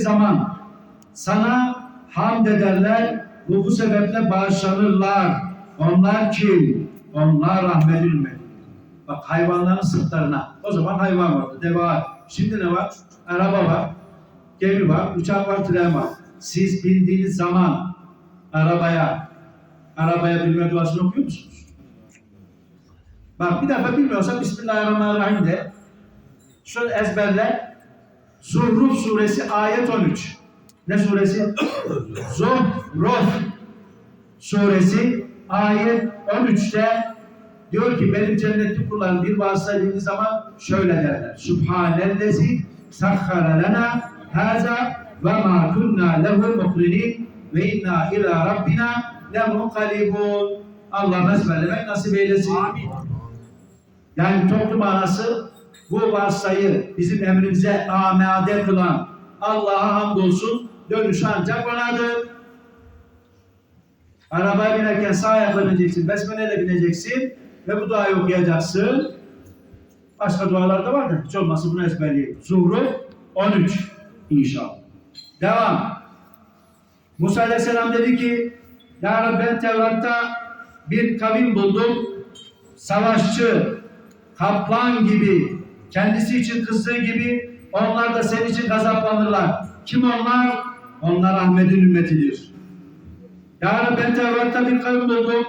zaman sana hamd ederler, bu, bu sebeple bağışlanırlar. Onlar kim? Onlar rahmet ümmeti. Bak hayvanların sırtlarına. O zaman hayvan vardı, deve var. Şimdi ne var? Araba var, gemi var, uçak var, tren var. Siz bindiğiniz zaman arabaya, arabaya binme duasını okuyor musunuz? Bak bir defa bilmiyorsan Bismillahirrahmanirrahim de. Şöyle ezberle. Zuhruf suresi ayet 13. Ne suresi? Zuhruf suresi ayet 13'te diyor ki benim cennetli kullarım bir vasıta edildiği zaman şöyle derler. Subhanellezi sahhara lena haza ve ma kunna lehu mukrinin ve inna ila rabbina lemunqalibun. Allah nasip nasip eylesin. Yani toplu manası bu varsayı bizim emrimize amade kılan Allah'a hamdolsun dönüş ancak onadır. Arabaya binerken sağ ayakla bineceksin, besmeleyle bineceksin ve bu duayı okuyacaksın. Başka dualar da var da hiç olmazsa bunu ezberleyelim. Zuhruf 13 inşallah. Devam. Musa Aleyhisselam dedi ki Ya Rabbi ben Tevrat'ta bir kavim buldum. Savaşçı, kaplan gibi, kendisi için kızdığı gibi onlar da senin için gazaplanırlar. Kim onlar? Onlar Ahmet'in ümmetidir. Ya Rabbi ben Tevrat'ta bir kavim buldum.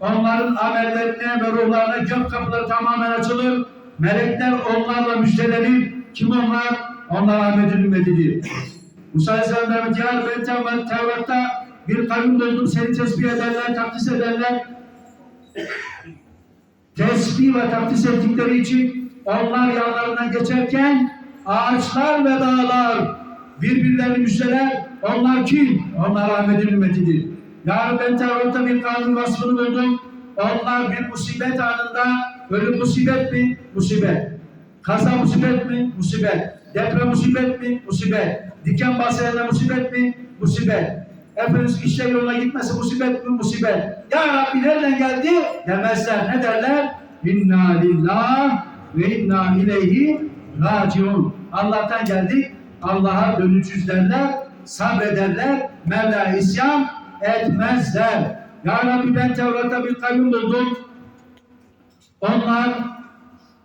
Onların amellerine ve ruhlarına gök kapıları tamamen açılır. Melekler onlarla müjdelenir. Kim onlar? Onlar Ahmet'in ümmetidir. Musa Aleyhisselam der, Ya Rabbi ben Tevrat- Tevrat'ta bir kavim buldum. Seni tesbih ederler, takdis ederler tesbih ve takdis ettikleri için onlar yanlarından geçerken ağaçlar ve dağlar birbirlerini müjdeler. Onlar kim? Onlar Ahmet'in ümmetidir. Yarın ben Tevrat'ta bir kanun vasfını buldum. Onlar bir musibet anında ölüm musibet mi? Musibet. Kaza musibet mi? Musibet. Deprem musibet mi? Musibet. Diken bahsederine musibet mi? Musibet. Efendimiz işler yoluna gitmesi musibet mi? Musibet. Ya Rabbi nereden geldi? Demezler. Ne derler? İnna lillah ve inna ileyhi raciun. Allah'tan geldik. Allah'a dönüşüz derler. Sabrederler. Mevla isyan etmezler. Ya Rabbi ben Tevrat'ta bir kavim buldum. Onlar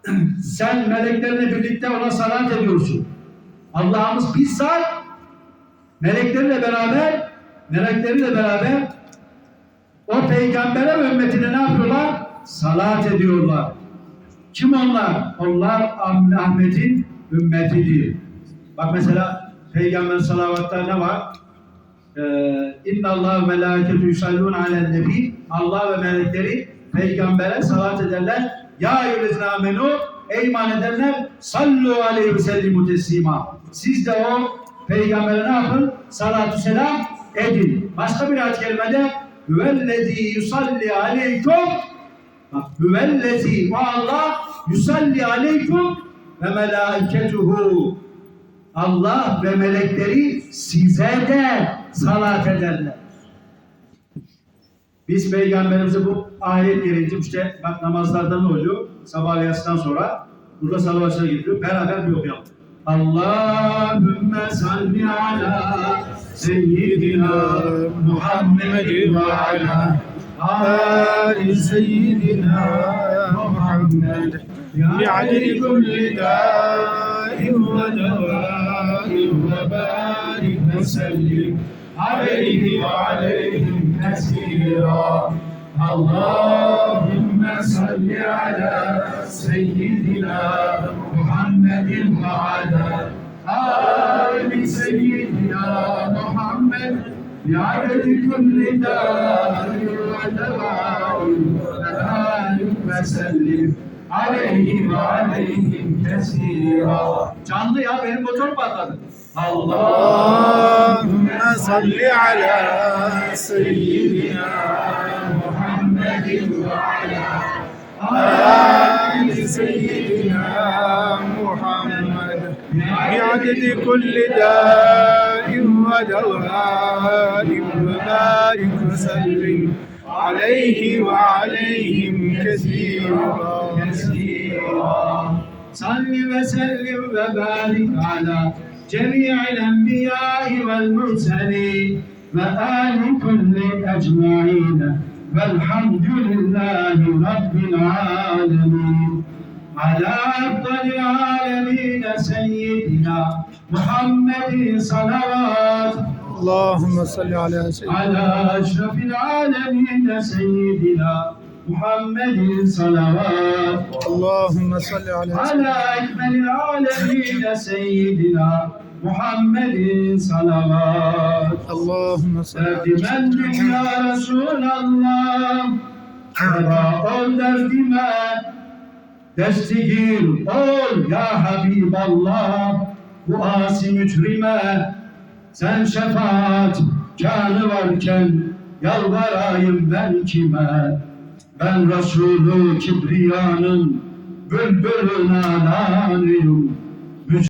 sen meleklerle birlikte ona salat ediyorsun. Allah'ımız bizzat melekleriyle beraber melekleriyle beraber o peygambere ve ümmetine ne yapıyorlar? Salat ediyorlar. Kim onlar? Onlar Ah- Ahmet'in ümmetidir. Bak mesela peygamber salavatta ne var? Ee, İnna Allah ve melâketu yusallûn alen nebi Allah ve melekleri peygambere salat ederler. Ya eyyühellezine amenu ey iman edenler sallu aleyhi ve sellimu teslima. Siz de o peygambere ne yapın? Salatü selam edin. Başka bir ayet kerimede Hüvellezî yusalli aleykum Bak hüvellezî o Allah yusalli aleykum ve melâiketuhu Allah ve melekleri size de salat ederler. Biz peygamberimize bu ayet gereğince işte bak namazlarda ne oluyor? Sabah yatsıdan sonra burada salavatçılar gidiyor. Beraber bir okuyalım. Allahümme salli ala seyyidina Muhammed ve ala آل سيدنا محمد. بعدد كل داء ودواء وبارك وسلم عليه وعليهم كثيرا اللهم صل على سيدنا محمد وعلى آل سيدنا محمد. بعدد كل داء ودواء وبارك وسلم عليه وعليهم كثيرا Canlı ya benim motor patladı. اللهم صل على سيدنا محمد وعلى آل سيدنا محمد بعدد كل داء ودواء وبارك وسلم عليه وعليهم كثيرا. صل وسلم وبارك على جميع الأنبياء والمرسلين وآل كل أجمعين والحمد لله رب العالمين. على أفضل العالمين سيدنا محمد صلوات اللهم صل على سيدنا على أشرف العالمين سيدنا محمد صلوات اللهم صل على سيدنا على أكمل العالمين سيدنا محمد صلوات اللهم صل على Derdime ya Resulallah Feda ol Destigir ol ya Habiballah Bu asi mücrime. Sen şefaat canı varken Yalvarayım ben kime? Ben Resulü Kibriya'nın Bülbülüne lanıyım